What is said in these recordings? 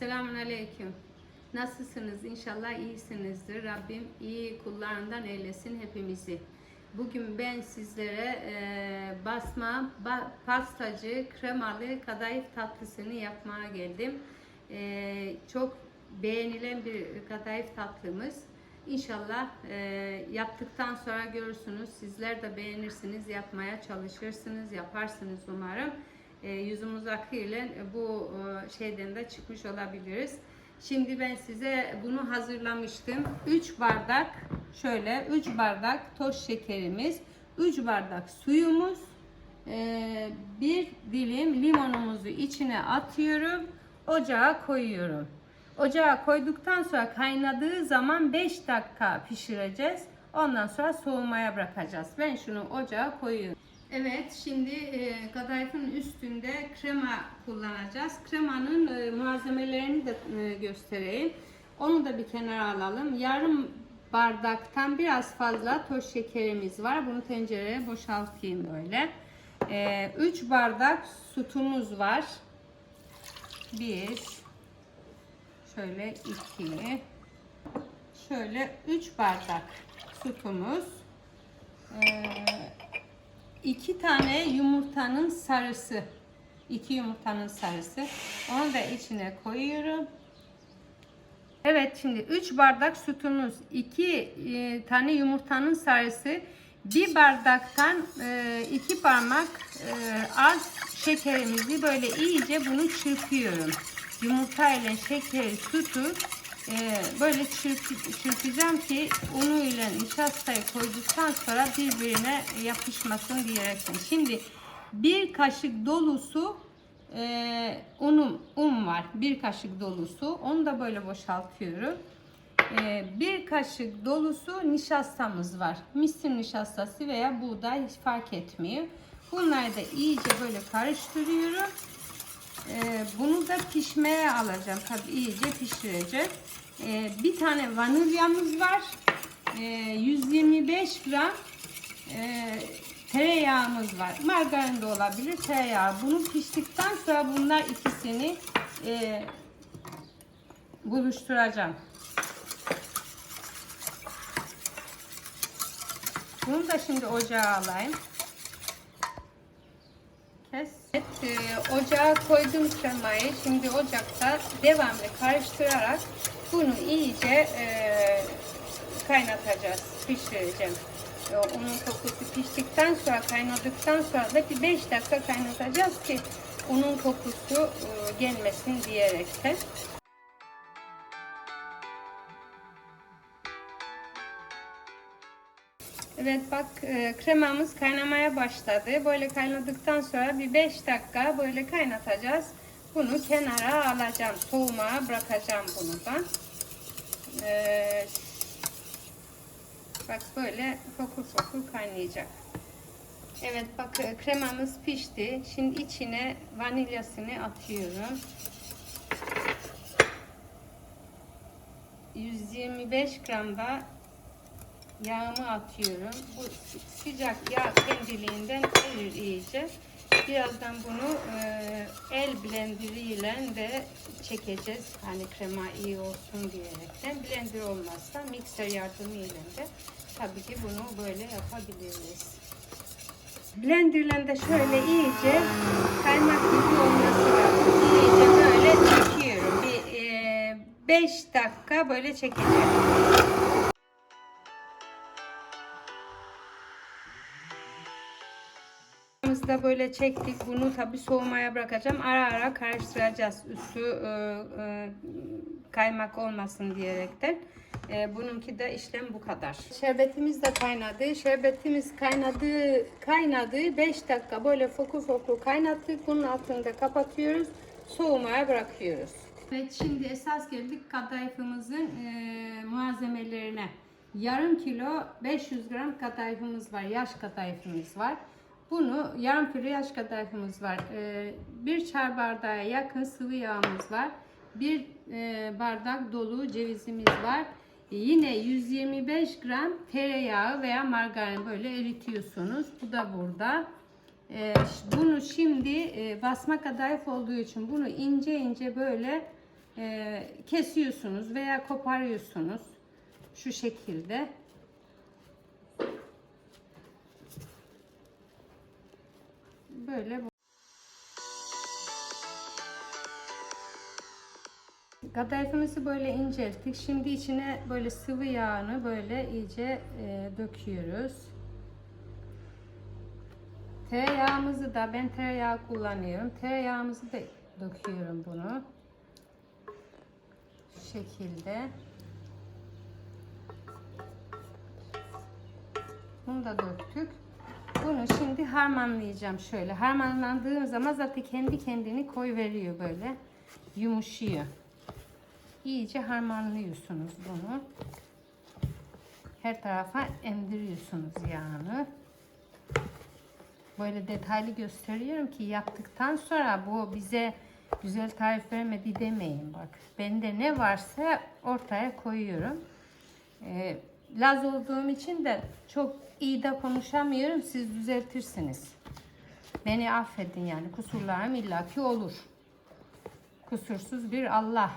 Selamun Aleyküm. Nasılsınız? İnşallah iyisinizdir. Rabbim iyi kullarından eylesin hepimizi. Bugün ben sizlere e, basma, ba- pastacı, kremalı kadayıf tatlısını yapmaya geldim. E, çok beğenilen bir kadayıf tatlımız. İnşallah e, yaptıktan sonra görürsünüz. Sizler de beğenirsiniz, yapmaya çalışırsınız, yaparsınız umarım. E, yüzümüz akıyla e, bu e, şeyden de çıkmış olabiliriz. Şimdi ben size bunu hazırlamıştım. 3 bardak şöyle 3 bardak toz şekerimiz, 3 bardak suyumuz, e, bir dilim limonumuzu içine atıyorum. Ocağa koyuyorum. Ocağa koyduktan sonra kaynadığı zaman 5 dakika pişireceğiz. Ondan sonra soğumaya bırakacağız. Ben şunu ocağa koyuyorum. Evet, şimdi e, kadayıfın üstünde krema kullanacağız. Kremanın e, malzemelerini de e, göstereyim. Onu da bir kenara alalım. Yarım bardaktan biraz fazla toz şekerimiz var. Bunu tencereye boşaltayım böyle. 3 bardak sütümüz var. 1 Şöyle 2 Şöyle 3 bardak sütümüz. Ee, iki tane yumurtanın sarısı. iki yumurtanın sarısı. Onu da içine koyuyorum. Evet şimdi 3 bardak sütümüz, 2 tane yumurtanın sarısı, bir bardaktan 2 parmak e, az şekerimizi böyle iyice bunu çırpıyorum. Yumurta ile şekeri, sütü e, böyle çırp, çırpacağım ki unu ile nişastayı koyduktan sonra birbirine yapışmasın diyerekten. Şimdi bir kaşık dolusu e, unum, un var. Bir kaşık dolusu. Onu da böyle boşaltıyorum. E, bir kaşık dolusu nişastamız var. Misir nişastası veya buğday hiç fark etmiyor. Bunları da iyice böyle karıştırıyorum. E, bunu da pişmeye alacağım. Tabii iyice pişireceğim. E, bir tane vanilyamız var. E, 125 gram e, tereyağımız var. Margarin de olabilir, tereyağı. Bunu piştikten sonra bunlar ikisini e, buluşturacağım. Bunu da şimdi ocağa alayım. Kes. Evet, ocağa koydum kremayı. Şimdi ocakta devamlı karıştırarak bunu iyice e, kaynatacağız, pişireceğim. E, Onun kokusu piştikten sonra, kaynadıktan sonra da bir 5 dakika kaynatacağız ki onun kokusu e, gelmesin diyerekten. Evet bak e, kremamız kaynamaya başladı. Böyle kaynadıktan sonra bir 5 dakika böyle kaynatacağız. Bunu kenara alacağım. Soğumaya bırakacağım bunu da. Ee, bak böyle fokur fokur kaynayacak. Evet bak e, kremamız pişti. Şimdi içine vanilyasını atıyorum. 125 gram da yağımı atıyorum. Bu sıcak yağ kendiliğinden erir iyice. Birazdan bunu e, el blenderiyle de çekeceğiz. Hani krema iyi olsun diyerekten. Blender olmazsa mikser yardımıyla de tabii ki bunu böyle yapabiliriz. Blenderle de şöyle iyice kaymak gibi olması lazım. İyice böyle çekiyorum. Bir 5 dakika böyle çekeceğim. Da böyle çektik. Bunu tabi soğumaya bırakacağım. Ara ara karıştıracağız. Üstü e, e, kaymak olmasın diyerekten. E, bununki de işlem bu kadar. Şerbetimiz de kaynadı. Şerbetimiz kaynadı, kaynadı. 5 dakika böyle fokur fokur kaynattık. Bunun altını da kapatıyoruz. Soğumaya bırakıyoruz. Evet şimdi esas geldik kadayıfımızın e, malzemelerine. Yarım kilo 500 gram kadayıfımız var. Yaş kadayıfımız var. Bunu yarım kilo yaş kadayıfımız var. Ee, bir çay bardağa yakın sıvı yağımız var. Bir e, bardak dolu cevizimiz var. E, yine 125 gram tereyağı veya margarin böyle eritiyorsunuz. Bu da burada. E, bunu şimdi e, basma kadayıf olduğu için bunu ince ince böyle e, kesiyorsunuz veya koparıyorsunuz şu şekilde. Böyle. Kadayıfımızı böyle incelttik. Şimdi içine böyle sıvı yağını böyle iyice e, döküyoruz. Tereyağımızı da ben tereyağı kullanıyorum. Tereyağımızı da döküyorum bunu. Şu şekilde. Bunu da döktük. Bunu şimdi harmanlayacağım şöyle. Harmanlandığım zaman zaten kendi kendini koy veriyor böyle. Yumuşuyor. İyice harmanlıyorsunuz bunu. Her tarafa emdiriyorsunuz yağını. Böyle detaylı gösteriyorum ki yaptıktan sonra bu bize güzel tarif vermedi demeyin bak. Bende ne varsa ortaya koyuyorum. Ee, Laz olduğum için de çok iyi de konuşamıyorum. Siz düzeltirsiniz. Beni affedin yani kusurlarım illaki olur. Kusursuz bir Allah.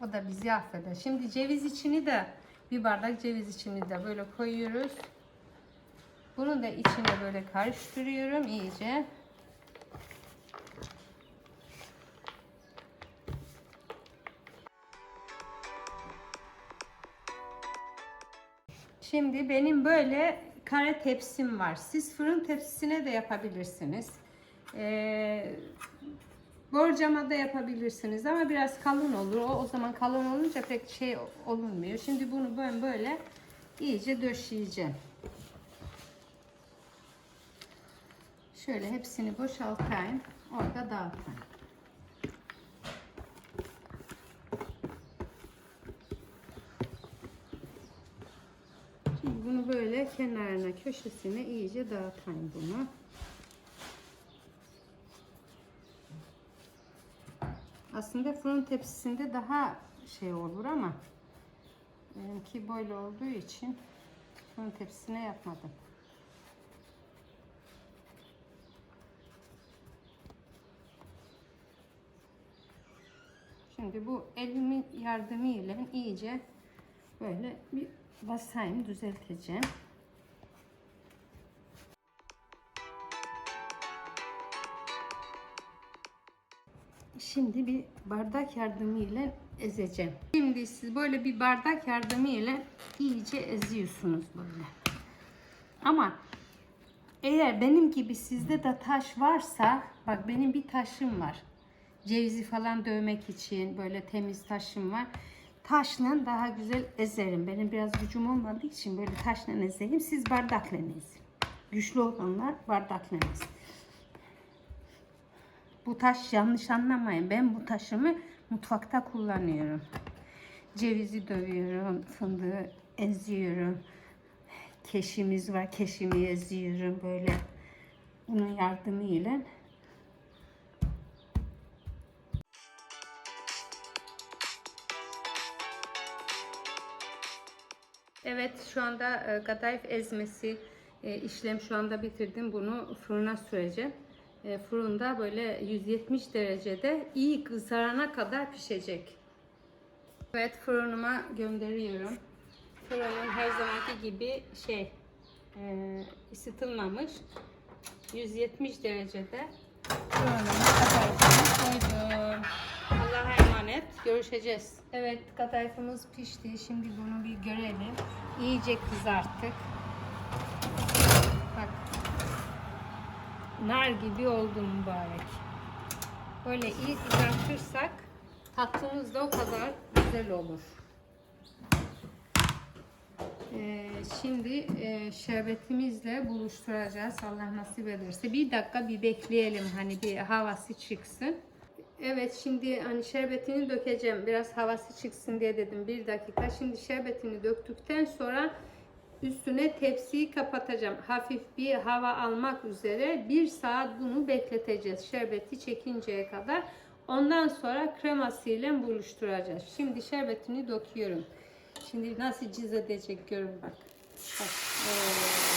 O da bizi affeder. Şimdi ceviz içini de bir bardak ceviz içini de böyle koyuyoruz. Bunu da içine böyle karıştırıyorum iyice. Şimdi benim böyle kare tepsim var. Siz fırın tepsisine de yapabilirsiniz. Ee, borcama da yapabilirsiniz ama biraz kalın olur. O, o zaman kalın olunca pek şey olunmuyor. Şimdi bunu ben böyle iyice döşeyeceğim. Şöyle hepsini boşaltayım. Orada dağıtayım. Şimdi bunu böyle kenarına, köşesine iyice dağıtayım bunu. Aslında fırın tepsisinde daha şey olur ama benimki böyle olduğu için fırın tepsisine yapmadım. Şimdi bu elimin yardımıyla iyice böyle bir basayım, düzelteceğim. Şimdi bir bardak yardımıyla ezeceğim. Şimdi siz böyle bir bardak yardımıyla iyice eziyorsunuz böyle. Ama eğer benim gibi sizde de taş varsa, bak benim bir taşım var. Cevizi falan dövmek için böyle temiz taşım var. Taşla daha güzel ezerim. Benim biraz gücüm olmadığı için böyle taşla ezerim. Siz bardakla ezin. Güçlü olanlar bardakla ezin. Bu taş yanlış anlamayın. Ben bu taşımı mutfakta kullanıyorum. Cevizi dövüyorum, fındığı eziyorum. Keşimiz var, keşimi eziyorum böyle. Bunun yardımıyla Evet şu anda e, kadayıf ezmesi e, işlem şu anda bitirdim. Bunu fırına süreceğim. E, fırında böyle 170 derecede iyi kızarana kadar pişecek. Evet fırınıma gönderiyorum. Fırının her zamanki gibi şey e, ısıtılmamış. 170 derecede fırınıma kadayıfımı koydum. Allah'a emanet. Görüşeceğiz. Evet kadayıfımız pişti. Şimdi bunu bir görelim. İyice kızarttık. Bak. Nar gibi oldu mübarek. Böyle iyi kızartırsak tatlımız da o kadar güzel olur. Ee, şimdi e, şerbetimizle buluşturacağız. Allah nasip ederse. Bir dakika bir bekleyelim. Hani bir havası çıksın. Evet şimdi hani şerbetini dökeceğim. Biraz havası çıksın diye dedim bir dakika. Şimdi şerbetini döktükten sonra üstüne tepsiyi kapatacağım. Hafif bir hava almak üzere bir saat bunu bekleteceğiz. Şerbeti çekinceye kadar. Ondan sonra kremasıyla buluşturacağız. Şimdi şerbetini döküyorum. Şimdi nasıl cız edecek görün bak. Bak. Oo.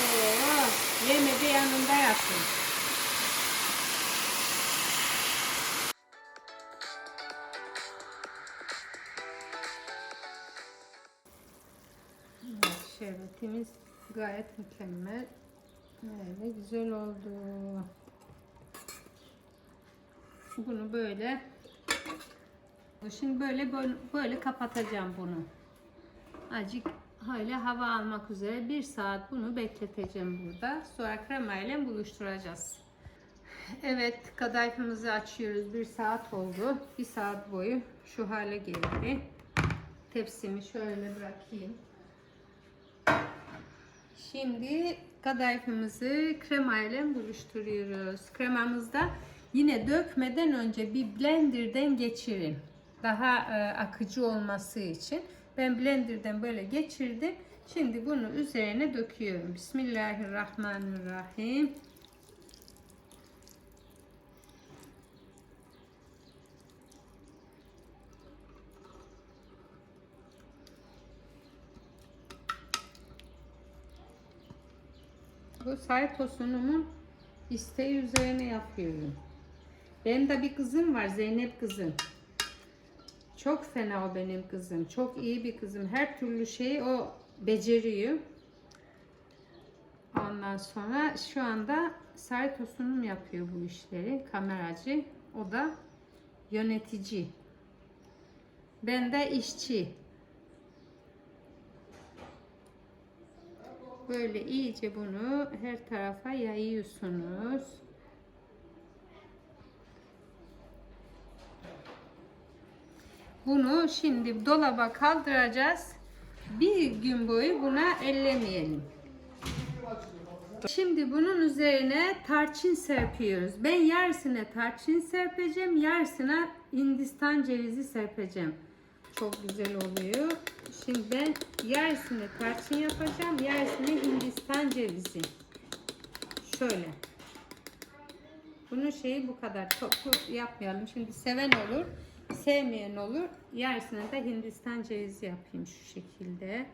Oo. Yemedi yanında yapın. Şerbetimiz gayet mükemmel. Böyle güzel oldu. Bunu böyle Şimdi böyle böyle, böyle kapatacağım bunu. Azıcık öyle hava almak üzere bir saat bunu bekleteceğim burada. Sonra krema ile buluşturacağız. Evet kadayıfımızı açıyoruz. Bir saat oldu. Bir saat boyu şu hale geldi. Tepsimi şöyle bırakayım. Şimdi kadayıfımızı krema ile buluşturuyoruz. Kremamızda yine dökmeden önce bir blenderden geçirin. Daha e, akıcı olması için. Ben blenderden böyle geçirdim. Şimdi bunu üzerine döküyorum. Bismillahirrahmanirrahim. Bu sahip tosunumun isteği üzerine yapıyorum. Benim de bir kızım var Zeynep kızım. Çok fena o benim kızım. Çok iyi bir kızım. Her türlü şeyi o beceriyor. Ondan sonra şu anda Sait Tosunum yapıyor bu işleri. Kameracı. O da yönetici. Ben de işçi. Böyle iyice bunu her tarafa yayıyorsunuz. Bunu şimdi dolaba kaldıracağız. Bir gün boyu buna ellemeyelim. Şimdi bunun üzerine tarçın serpiyoruz. Ben yarısına tarçın serpeceğim, yarısına Hindistan cevizi serpeceğim. Çok güzel oluyor. Şimdi ben yarısını tarçın yapacağım, yarısını Hindistan cevizi. Şöyle. Bunun şeyi bu kadar. Çok yapmayalım. Şimdi seven olur, sevmeyen olur. Yarısını da Hindistan cevizi yapayım şu şekilde.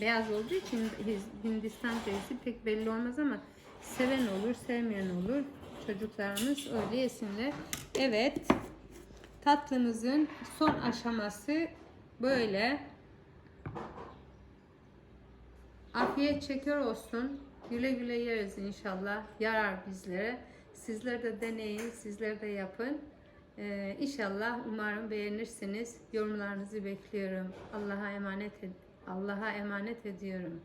Beyaz olduğu için Hindistan cevizi pek belli olmaz ama seven olur, sevmeyen olur. Çocuklarımız öyle yesinler. Evet. Tatlımızın son aşaması böyle. Afiyet şeker olsun. Güle güle yeriz inşallah. Yarar bizlere. Sizler de deneyin, sizler de yapın. Ee, inşallah umarım beğenirsiniz. Yorumlarınızı bekliyorum. Allah'a emanet ed Allah'a emanet ediyorum.